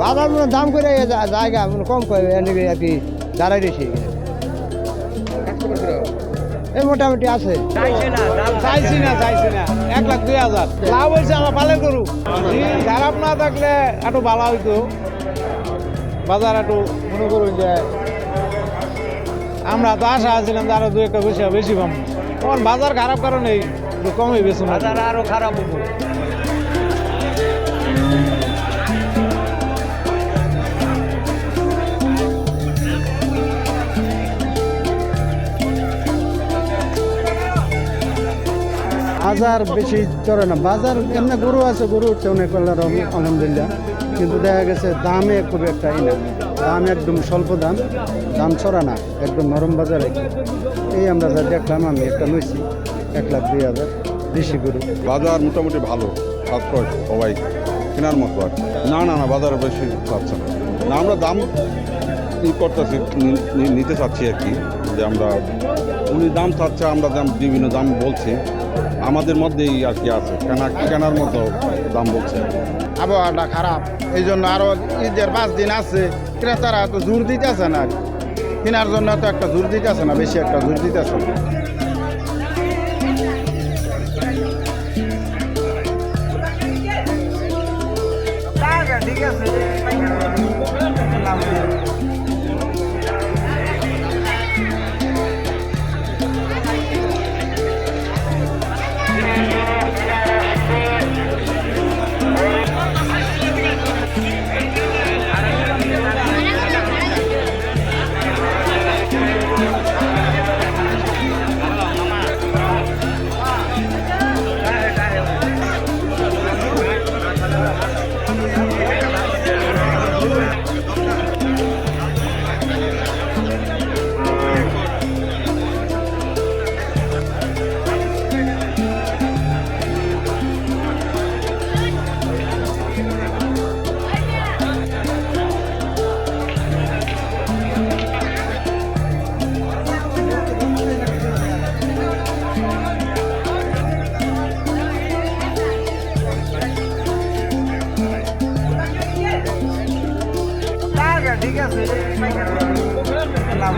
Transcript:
বাজার মনে দাম করে জায়গা কম করে এদিকে আর কি দাঁড়াই দিয়েছি এই মোটামুটি আছে। চাইছি না চাইছি না। এক লাখ দুই হাজার। লাভ হয়েছে আমার গরু। দিন খারাপ না থাকলে একটু ভালো হইতো। বাজার একটু মনে করুন যে আমরা তো আশা আছিলাম যে আরও দু একটা বেশি বেশি পাবো। তখন বাজার খারাপ কারণে কমই বেশি বাজার আরও খারাপ হব বাজার বেশি চড়ে না। বাজার এমনি গরু আছে, গরু উঠছে অনেক আলহামদুলিল্লাহ। কিন্তু দেখা গেছে দামে খুব একটা ই না। দাম একদম স্বল্প দাম দাম চড়া না, একদম নরম বাজারে। এই আমরা যা দেখলাম, আমি একটা লইছি, এক লাখ দুই হাজার, দেশি গরু। বাজার মোটামুটি ভালো সবাই কেনার মতো আর। না না না, বাজারে বেশি পাচ্ছে না। না আমরা দাম করতেছি নিতে চাচ্ছি আর কি যে আমরা উনি দাম চাচ্ছে আমরা দাম বিভিন্ন দাম বলছি। আমাদের মধ্যেই আর কি আছে কেনা কেনার মতো দাম বলছে। আবহাওয়াটা খারাপ এই জন্য আরও ঈদের পাঁচ দিন আছে ক্রেতারা তো জোর দিতেছে না। আর কেনার জন্য তো একটা জোর দিতেছে না বেশি একটা জোর দিতেছে না। ঠিক আছে। Tá Amém. ঠিক আছে লাভ